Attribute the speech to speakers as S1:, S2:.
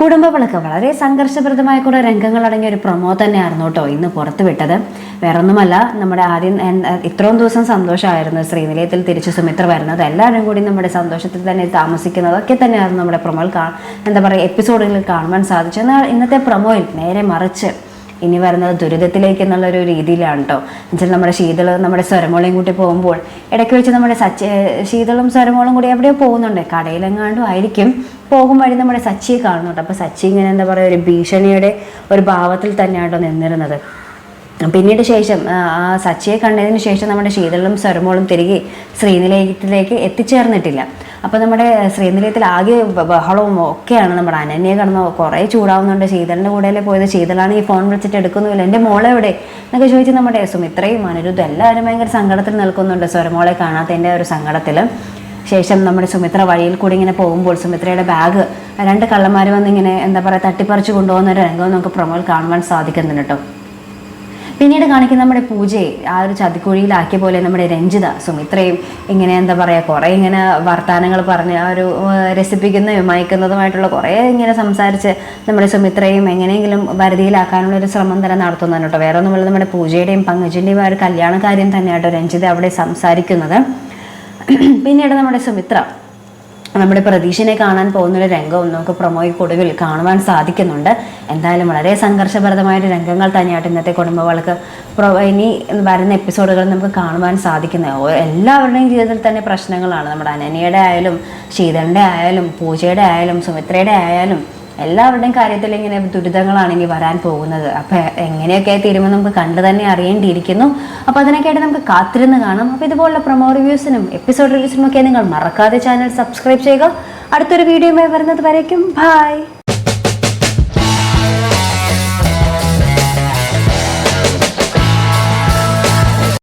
S1: കുടുംബവിളക്ക് വളരെ സംഘർഷപ്രദമായ കൂടെ രംഗങ്ങൾ അടങ്ങിയ ഒരു പ്രൊമോ തന്നെയായിരുന്നു കേട്ടോ ഇന്ന് പുറത്തു വിട്ടത്. വേറൊന്നുമല്ല നമ്മുടെ ആദ്യം ഇത്രയും ദിവസം സന്തോഷമായിരുന്നു. ശ്രീനിലയത്തിൽ തിരിച്ചു സുമിത്ര വരുന്നത്. എല്ലാവരും കൂടി നമ്മുടെ സന്തോഷത്തിൽ തന്നെ താമസിക്കുന്നതൊക്കെ തന്നെയായിരുന്നു നമ്മുടെ പ്രൊമോയിൽ എന്താ പറയുക എപ്പിസോഡുകളിൽ കാണുവാൻ സാധിച്ചു എന്നാൽ ഇന്നത്തെ പ്രൊമോയിൽ നേരെ മറിച്ച് ഇനി വരുന്നത് ദുരിതത്തിലേക്ക് എന്നുള്ള ഒരു രീതിയിലാണ് കേട്ടോ എന്നുവെച്ചാൽ നമ്മുടെ ശീതളും നമ്മുടെ സ്വരമോളയും കൂട്ടി പോകുമ്പോൾ ഇടയ്ക്ക് വെച്ച് നമ്മുടെ സച്ചി ശീതളും സ്വരമോളും കൂടി എവിടെയോ പോകുന്നുണ്ട്. കടയിലെങ്ങാണ്ടും ആയിരിക്കും പോകും വഴി നമ്മുടെ സച്ചിയെ കാണുന്നുണ്ട്. അപ്പോൾ സച്ചി ഇങ്ങനെ എന്താ പറയുക ഒരു ഭീഷണിയുടെ ഒരു ഭാവത്തിൽ തന്നെയാണ് നിന്നിരുന്നത്. പിന്നീട് ശേഷം ആ ആ സച്ചിയെ കണ്ടതിന് ശേഷം നമ്മുടെ ശീതളും സ്വരമോളും തിരികെ ശ്രീനിലയത്തിലേക്ക് എത്തിച്ചേർന്നിട്ടില്ല. അപ്പോൾ നമ്മുടെ ശ്രീനിലയത്തിൽ ആകെ ബഹളവും ഒക്കെയാണ് നമ്മുടെ അനന്യ കടന്ന് കുറേ ചൂടാവുന്നുണ്ട്. ശീതളിന്റെ കൂടെയല്ലേ പോയത്. ശീതളാണ് ഈ ഫോൺ വിളിച്ചിട്ട് എടുക്കുന്നുമില്ല. എന്റെ മോളെവിടെ എന്നൊക്കെ ചോദിച്ച് നമ്മുടെ സുമിത്രയും അനിരുദ്ധം എല്ലാവരും ഭയങ്കര സങ്കടത്തിൽ നിൽക്കുന്നുണ്ട്. സ്വരമോളെ കാണാത്തതിന്റെ ഒരു സങ്കടത്തിൽ ശേഷം നമ്മുടെ സുമിത്ര വഴിയിൽ കൂടി ഇങ്ങനെ പോകുമ്പോൾ സുമിത്രയുടെ ബാഗ് രണ്ട് കള്ളന്മാർ വന്നിങ്ങനെ എന്താ പറയുക തട്ടിപ്പറിച്ച് കൊണ്ടുപോകുന്ന ഒരു രംഗം നമുക്ക് പ്രൊമോയിൽ കാണുവാൻ സാധിക്കുന്നുണ്ട് കേട്ടോ പിന്നീട് കാണിക്കുന്ന നമ്മുടെ പൂജയെ ആ ഒരു ചതിക്കുഴിയിലാക്കിയ പോലെ നമ്മുടെ രഞ്ജിത സുമിത്രയും ഇങ്ങനെ എന്താ പറയുക കുറേ ഇങ്ങനെ വർത്തമാനങ്ങൾ പറഞ്ഞ് ആ ഒരു രസിപ്പിക്കുന്നതും മയക്കുന്നതുമായിട്ടുള്ള കുറേ ഇങ്ങനെ സംസാരിച്ച് നമ്മുടെ സുമിത്രയും എങ്ങനെയെങ്കിലും വരുതിയിലാക്കാനുള്ള ഒരു ശ്രമം തന്നെ നടത്തുന്നതാണ് കേട്ടോ. വേറെ ഒന്നുമില്ല നമ്മുടെ പൂജയുടെയും പങ്കജിന്റെയും ആ ഒരു കല്യാണ കാര്യം തന്നെയാട്ടോ രഞ്ജിത അവിടെ സംസാരിക്കുന്നത്. പിന്നീട് നമ്മുടെ സുമിത്ര നമ്മുടെ പ്രതീക്ഷനെ കാണാൻ പോകുന്ന ഒരു രംഗവും നമുക്ക് പ്രൊമോയ്ക്ക് ഒടുവിൽ കാണുവാൻ സാധിക്കുന്നുണ്ട്. എന്തായാലും വളരെ സംഘർഷഭരതമായൊരു രംഗങ്ങൾ തന്നെയായിട്ട് ഇന്നത്തെ കുടുംബങ്ങൾക്ക് ഇനി വരുന്ന എപ്പിസോഡുകൾ നമുക്ക് കാണുവാൻ സാധിക്കുന്നത് ഓ- എല്ലാവരുടെയും ജീവിതത്തിൽ തന്നെ പ്രശ്നങ്ങളാണ്. നമ്മുടെ അനനിയുടെ ആയാലും ശീതളിന്റെ ആയാലും പൂജയുടെ ആയാലും സുമിത്രയുടെ ആയാലും എല്ലാവരുടെയും കാര്യത്തിൽ ഇങ്ങനെ ദുരിതങ്ങളാണ് ഇനി വരാൻ പോകുന്നത്. അപ്പൊ എങ്ങനെയൊക്കെ തീരുമെന്ന് നമുക്ക് കണ്ടു തന്നെ അറിയേണ്ടിയിരിക്കുന്നു. അപ്പൊ അതിനൊക്കെയായിട്ട് നമുക്ക് കാത്തിരുന്ന് കാണാം. അപ്പൊ ഇതുപോലുള്ള പ്രൊമോ റിവ്യൂസിനും എപ്പിസോഡ് റിവ്യൂസിനും ഒക്കെ നിങ്ങൾ മറക്കാതെ ചാനൽ സബ്സ്ക്രൈബ് ചെയ്യുക. അടുത്തൊരു വീഡിയോയുമായി വരുന്നത് വരയ്ക്കും ബൈ